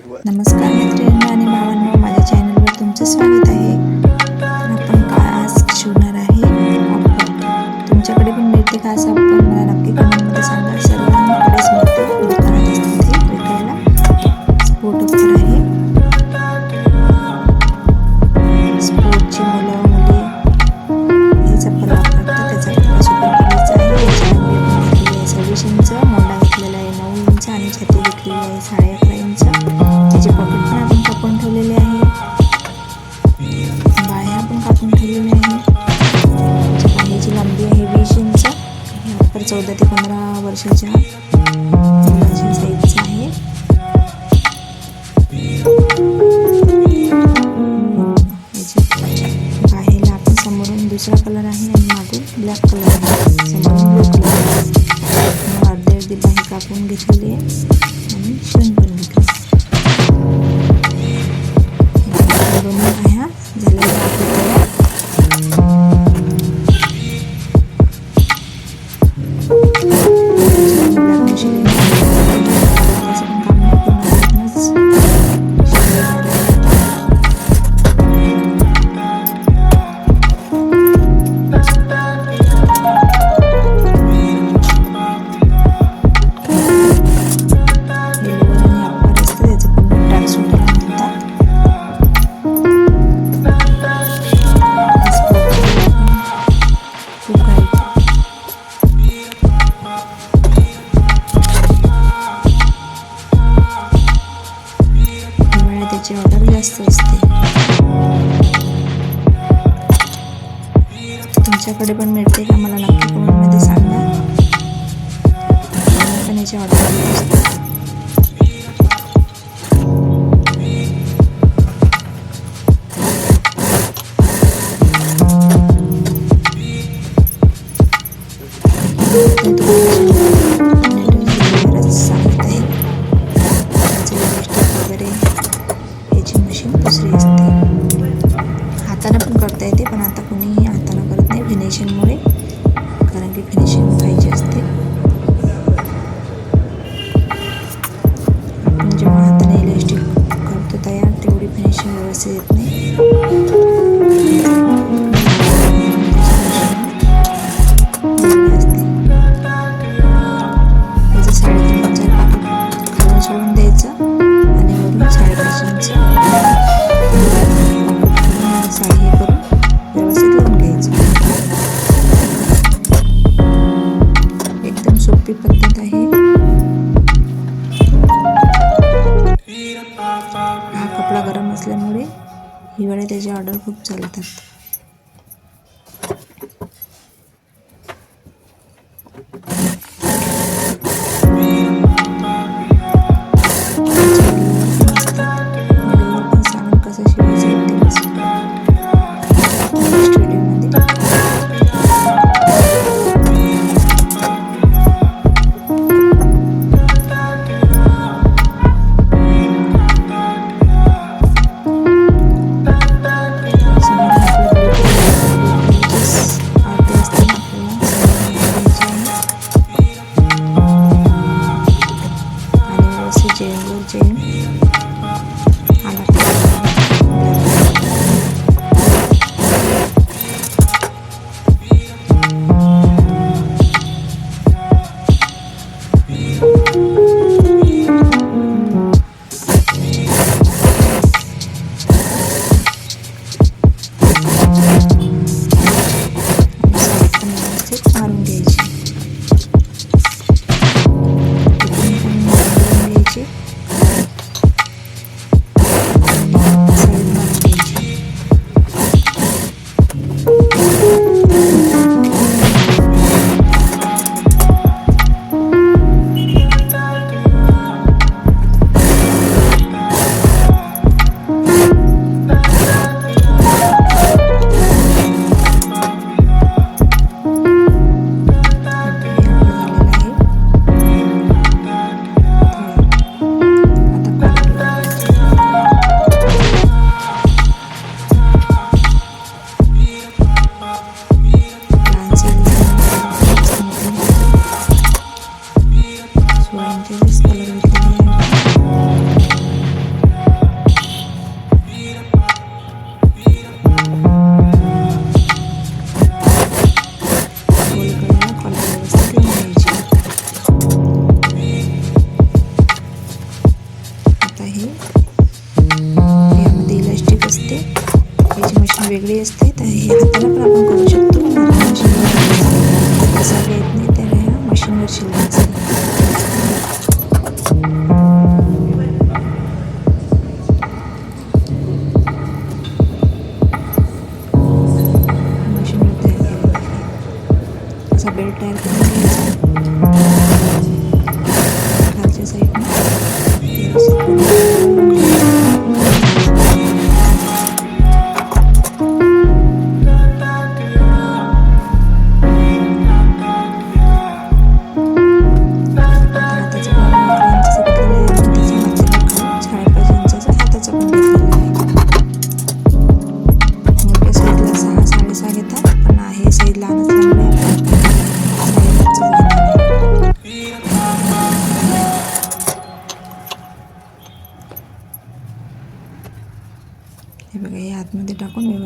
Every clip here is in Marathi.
नमस्कार मित्रांनो आणि भावांनो माझ्या चॅनलवर तुमचं स्वागत आहे. सोचा मुझे दुसरा कलर आहे आणि मागून ब्लॅक कलर आहे समोरून ब्लू कलर कापून घेतलेली आहे असते. तुमच्याकडे पण मिळते का? मला नक्की कमेंटमध्ये सांगा. पण याची ऑर्डर खूप चालतात. त्याला पण आपण करू शकतो मशीनवर कसा येत नाही त्याला मशीनवर शिल्लक बेल्ट टायर खालच्या साईडनं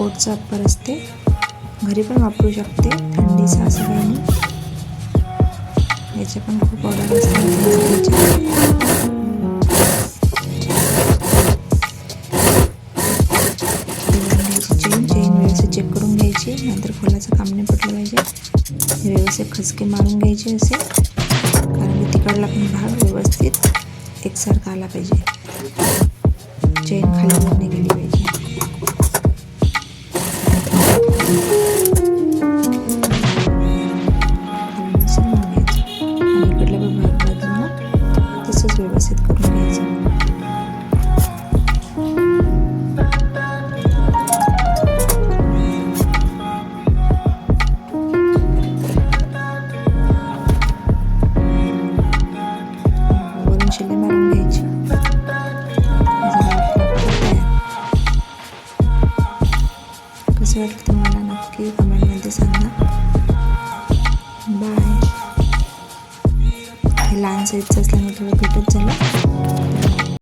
कोटचं अप्पर असते. घरी पण वापरू शकते. थंडीचं असं काही नाही याचे पण खूप ऑर्डर असतात. चेक करून घ्यायची. नंतर खोलाचं काम नाही पडलं पाहिजे. व्यवस्थित खचके मारून घ्यायचे असे. कारण की तिकडला पण भाग व्यवस्थित एकसारखा आला पाहिजे. चेन खाली नाही गेली पाहिजे. পেয়ে যাবেন